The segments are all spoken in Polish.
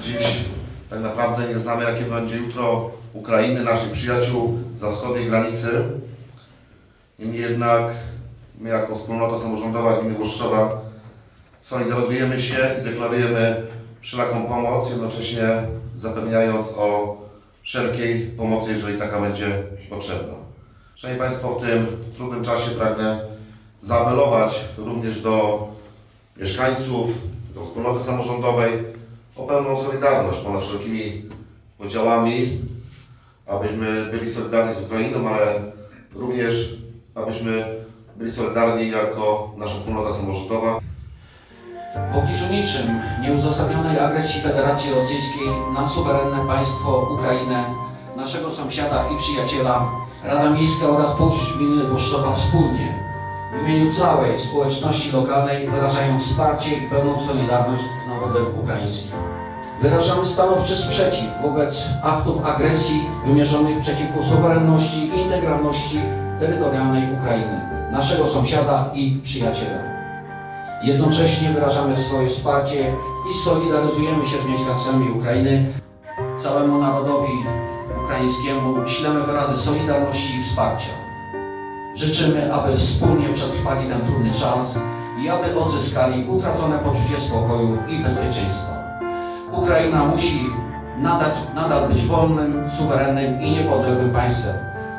Dziś tak naprawdę nie znamy, jakie będzie jutro Ukrainy, naszych przyjaciół za wschodniej granicy. Niemniej jednak my jako wspólnota samorządowa gminy Włoszczowa solidaryzujemy się i deklarujemy wszelaką pomoc, jednocześnie zapewniając o wszelkiej pomocy, jeżeli taka będzie potrzebna. Szanowni Państwo, w tym trudnym czasie pragnę zaapelować również do mieszkańców, do wspólnoty samorządowej o pełną solidarność ponad wszelkimi podziałami, abyśmy byli solidarni z Ukrainą, ale również abyśmy byli solidarni jako nasza wspólnota samorządowa. W obliczu niczym nieuzasadnionej agresji Federacji Rosyjskiej na suwerenne państwo Ukrainę, naszego sąsiada i przyjaciela, Rada Miejska oraz Burmistrz Gminy Włoszczowa wspólnie w imieniu całej społeczności lokalnej wyrażają wsparcie i pełną solidarność z narodem ukraińskim. Wyrażamy stanowczy sprzeciw wobec aktów agresji wymierzonych przeciwko suwerenności i integralności terytorialnej Ukrainy, naszego sąsiada i przyjaciela. Jednocześnie wyrażamy swoje wsparcie i solidaryzujemy się z mieszkańcami Ukrainy. Całemu narodowi ukraińskiemu ślemy wyrazy solidarności i wsparcia. Życzymy, aby wspólnie przetrwali ten trudny czas i aby odzyskali utracone poczucie spokoju i bezpieczeństwa. Ukraina musi nadal, nadal być wolnym, suwerennym i niepodległym państwem.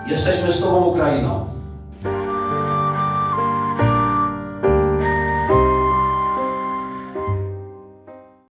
Jesteśmy z Tobą, Ukraino.